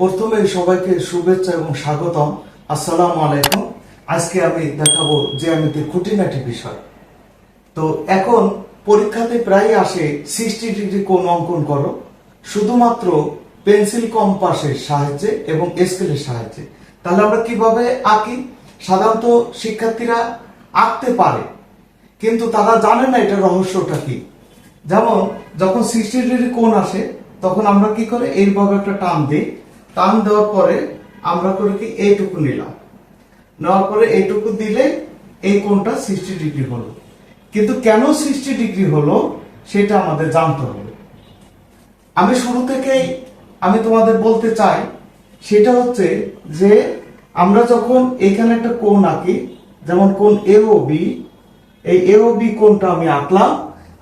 প্রথমে সবাইকে শুভেচ্ছা এবং স্বাগতম। আসসালামু আলাইকুম। আজকে আমি দেখাবো যে জ্যামিতির খুঁটিনাটি বিষয়। তো এখন পরীক্ষাতে প্রায় আসে সিক্সটি ডিগ্রি কোণ অঙ্কন করো। শুধুমাত্র পেন্সিল কম্পাসের সাহায্যে এবং স্কেলের সাহায্যে। তাহলে আমরা কীভাবে আঁকি? সাধারণত শিক্ষার্থীরা আঁকতে পারে, কিন্তু তারা জানে না এটা রহস্যটা কি। যেমন, যখন সিক্সটি ডিগ্রি কোণ আসে, তখন আমরা কি করে? এইভাবে একটা টান দিই। টান দেওয়ার পরে আমরা করে কি এইটুকু নিলাম। নেওয়ার পরে এইটুকু দিলে এই কোণটা সিক্সটি ডিগ্রি হলো। কিন্তু কেন সিক্সটি ডিগ্রি হলো সেটা আমাদের জানতে হবে। আমি শুরু থেকেই আমি তোমাদের বলতে চাই, সেটা হচ্ছে যে আমরা যখন এখানে একটা কোণ আঁকি, যেমন কোণ এ ও বি এই এ ও বি কোণটা আমি আঁকলাম,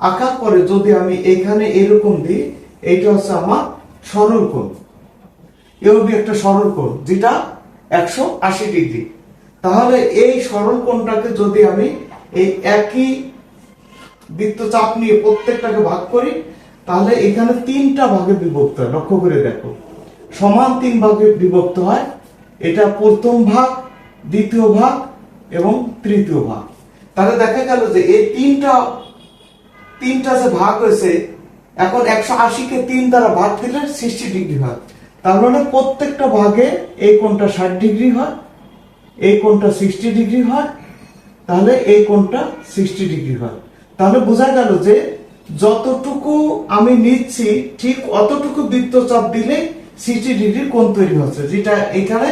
আঁকার পরে যদি আমি এখানে এরকম দিই, এইটা হচ্ছে আমার সরল কোণ। এ ও বি একটা সরল কোণ যেটা একশো আশি ডিগ্রি। তাহলে এই সরল কোণটাকে যদি আমি এই একই বৃত্তচাপ নিয়ে প্রত্যেকটাকে ভাগ করি, তাহলে এখানে তিনটা ভাগে বিভক্ত হয়। লক্ষ্য করে দেখো। সমান তিন ভাগে বিভক্ত হয়। এটা প্রথম ভাগ, দ্বিতীয় ভাগ এবং তৃতীয় ভাগ। তাহলে দেখা গেল যে এই তিনটা তিনটা যে ভাগ হয়েছে এখন একশো আশিকে তিন দ্বারা ভাগ দিলে সিক্সটি ডিগ্রি হয় তার মানে প্রত্যেকটা ভাগে এই কোণটা ষাট ডিগ্রি হয়, এই কোণটা সিক্সটি ডিগ্রি হয়, তাহলে এই কোণটা সিক্সটি ডিগ্রি হয়। তাহলে বোঝা গেল যে যতটুকু আমি নিচ্ছি, ঠিক অতটুকু বৃত্তচাপ দিলে সিক্সটি ডিগ্রির কোণ তৈরি হচ্ছে। যেটা এখানে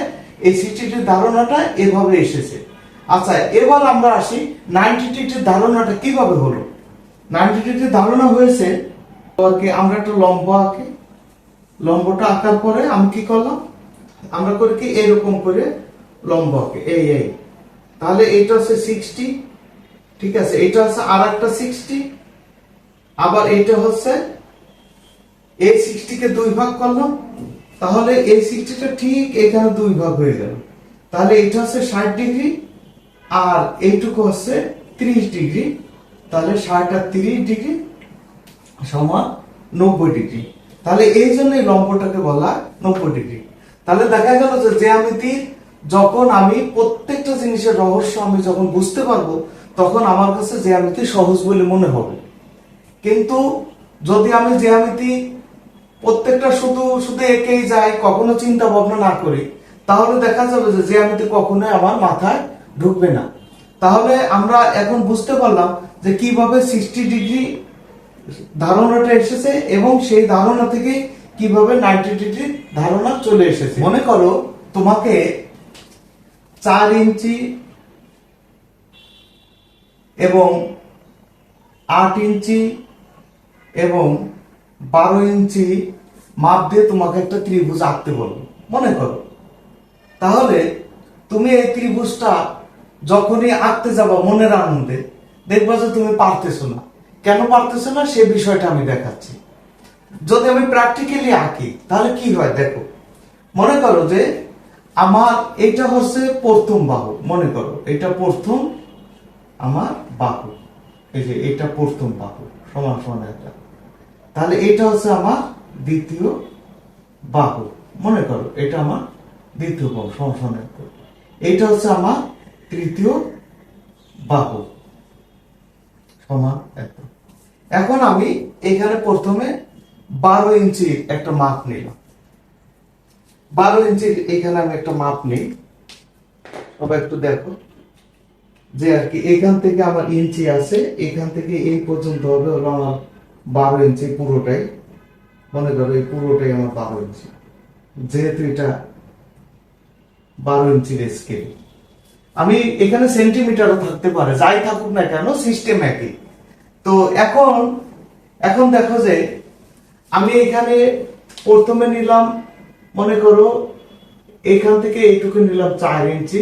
এই সিক্সটি ডিগ্রি ধারণাটা এভাবে এসেছে। আচ্ছা এবার আমরা আসি নাইনটি ডিগ্রির ধারণাটা কীভাবে হলো? নাইনটি ডিগ্রির ধারণা হয়েছে আমরা একটা লম্ব আঁকি। লম্বটা আঁকার পরে আমি কি করলাম? আমরা করি কি এরকম করে লম্ব আঁকি এই এই। তাহলে এইটা হচ্ছে সিক্সটি ঠিক আছে? এটা হচ্ছে আর একটা সিক্সটি আবার এইটা হচ্ছে এই সিক্সটিকে দুই ভাগ করলাম, তাহলে এই সিক্সটিটা ঠিক এখানে দুই ভাগ হয়ে গেল। তাহলে এটা হচ্ছে ষাট ডিগ্রি, আর এইটুকু হচ্ছে ত্রিশ ডিগ্রি, তাহলে ষাট আর তিরিশ ডিগ্রি সমান নব্বই ডিগ্রি। তাহলে এই জন্য এই লম্বটাকে বলা নব্বই ডিগ্রি। তাহলে দেখা গেল যে জ্যামিতির যখন আমি প্রত্যেকটা জিনিসের রহস্য আমি যখন বুঝতে পারব, তখন আমার কাছে জ্যামিতি সহজ বলে মনে হবে। কিন্তু যদি আমি জ্যামিতি প্রত্যেকটা শুধু শুধু একেই যাই, কখনো চিন্তা ভাবনা না করি, তাহলে দেখা যাবে যে জ্যামিতি কখনোই আমার মাথায় ঢুকবে না। তাহলে আমরা এখন বুঝতে পারলাম যে কীভাবে সিক্সটি ডিগ্রি ধারণাটা এসেছে এবং সেই ধারণা থেকে কীভাবে নাইনটি ডিগ্রি ধারণা চলে এসেছে। মনে করো, তোমাকে চার ইঞ্চি এবং আট ইঞ্চি এবং বারো ইঞ্চি মাপ দিয়ে তোমাকে একটা ত্রিভুজ আঁকতে বলব। মনে করো। তাহলে তুমি এই ত্রিভুজটা যখনই আঁকতে যাবা মনের আনন্দে, দেখবা যে তুমি পারতেছো না। কেন পারতেছে না? সে বিষয়টা আমি দেখাচ্ছি। যদি আমি প্র্যাকটিক্যালি আঁকি, তাহলে কি হয় দেখো? মনে করো যে আমার এটা হচ্ছে প্রথম বাহু। মনে করো এটা প্রথম আমার বাহু। এই যে এটা প্রথম বাহু, সমান সমান একটা। তাহলে এটা হচ্ছে আমার দ্বিতীয় বাহু। মনে করো এটা আমার দ্বিতীয় বাহু, সমান সমান একটা। এটা হচ্ছে আমার তৃতীয় বাহু, সমান একটা। এখন আমি এখানে প্রথমে বারো ইঞ্চির একটা মাপ নিলাম। বারো ইঞ্চির এখানে আমি একটা মাপ নিই। সবাই একটু দেখো যে আর কি এখান থেকে আমার ইঞ্চি আছে, এখান থেকে এই পর্যন্ত হবে হলো আমার বারো ইঞ্চি পুরোটাই। মনে করো এই পুরোটাই আমার বারো ইঞ্চি। যেহেতু এটা বারো ইঞ্চির স্কেল আমি এখানে সেন্টিমিটারও থাকতে পারে, যাই থাকুক না কেন সিস্টেম একই। তো এখন এখন দেখো যে আমি এখানে প্রথমে নিলাম, মনে করো এখান থেকে এইটুকু নিলাম চার ইঞ্চি,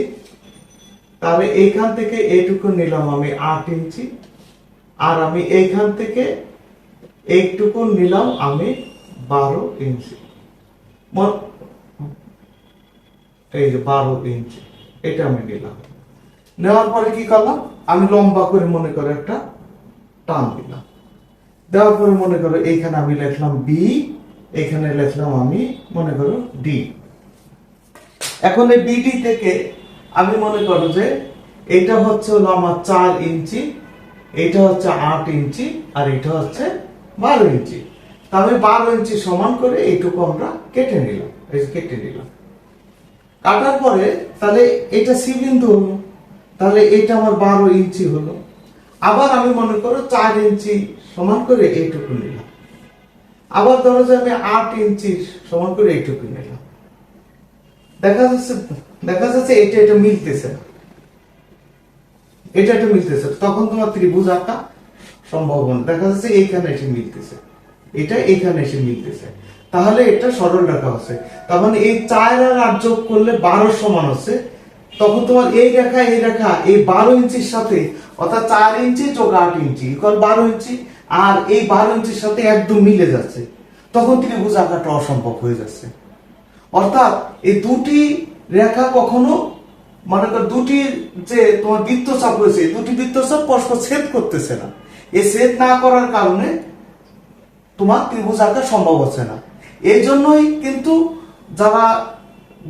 তাহলে এইখান থেকে এইটুকু নিলাম আমি আট ইঞ্চি, আর আমি এইখান থেকে এইটুকু নিলাম আমি বারো ইঞ্চি। এই যে বারো ইঞ্চি, এটা আমি নিলাম। নেওয়ার পরে কি করলাম? আমি লম্বা করে মনে করো একটা টান দিলাম। দেওয়ার পরে মনে করো এইখানে আমি লিখলাম বি এখানে লিখলাম আমি মনে করো ডি এখন এই বিডি থেকে আমি মনে করো যে এটা হচ্ছে হলো আমার চার ইঞ্চি, এটা হচ্ছে আট ইঞ্চি আর এটা হচ্ছে বারো ইঞ্চি। তাহলে বারো ইঞ্চি সমান করে এইটুকু আমরা কেটে নিলাম কেটে নিলাম। কাটার পরে তাহলে এটা সি বিন্দু হলো, তাহলে এটা আমার বারো ইঞ্চি হলো। আবার আমি মনে করো চার ইঞ্চি সমান করে এইটুকু নিলাম। আবার ধরো যে আমি আট ইঞ্চি সমান করে এইটুকু নিলাম। দেখা যাচ্ছে দেখা যাচ্ছে এটা এটা মিলতেছে না। এটা এটা মিলতেছে তখন তোমার ত্রিভুজ আঁকা সম্ভব না। দেখা যাচ্ছে এইখানে এসে মিলতেছে। এটা এইখানে এসে মিলতেছে। তাহলে এটা সরল রেখা হচ্ছে। তার মানে এই চার আর আট যোগ করলে বারো সমান হচ্ছে। তখন তোমার এই রেখা এই রেখা, এই বারো ইঞ্চির সাথে, অর্থাৎ চার ইঞ্চি যোগ আট ইঞ্চি বারো ইঞ্চি, আর এই বারো ইঞ্চির সাথে একদম মিলে যাচ্ছে। তখন ত্রিভুজ আঁকাটা অসম্ভব হয়ে যাচ্ছে। অর্থাৎ এই দুটি রেখা কখনো, মনে কর দুটি যে তোমার বৃত্তচাপ রয়েছে দুটি বৃত্তচাপ পরস্পর ছেদ করতেছে না। এই ছেদ না করার কারণে তোমার ত্রিভুজ আঁকা সম্ভব হচ্ছে না। এই জন্যই কিন্তু যারা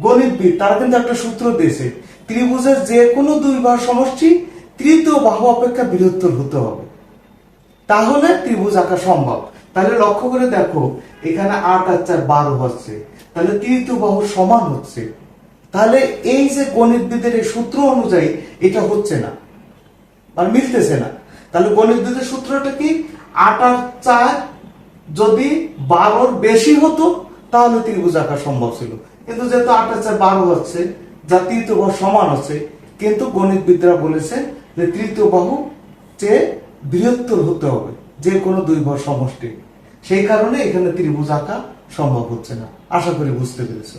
গণিতবিদ, তারা কিন্তু একটা সূত্র দিয়েছে ত্রিভুজের যে কোনো দুই বার সমষ্টি তৃতীয় বাহু অপেক্ষা বৃহত্তর হতে হবে। তাহলে ত্রিভুজ আঁকা সম্ভব। তাহলে লক্ষ্য করে দেখো, এখানে আট আর চার বারো হচ্ছে। তাহলে তৃতীয় বাহু সমান হচ্ছে। তাহলে এই যে গণিতবিদের এই সূত্র অনুযায়ী এটা হচ্ছে না, আর মিলতেছে না। তাহলে গণিতবিদের সূত্রটা কি? আট আর চার যদি বারোর বেশি হতো, তাহলে ত্রিভুজ আঁকা সম্ভব ছিল। কিন্তু যেহেতু আট আর চার বারো হচ্ছে যা তৃতীয় বাহু সমান আছে, কিন্তু গণিতবিদরা বলেছে যে তৃতীয় বাহু চেয়ে বৃহত্তর হতে হবে, যে কোনো দুই বাহু সমষ্টি। সেই কারণে এখানে ত্রিভুজ আঁকা সম্ভব হচ্ছে না। আশা করি বুঝতে পেরেছ।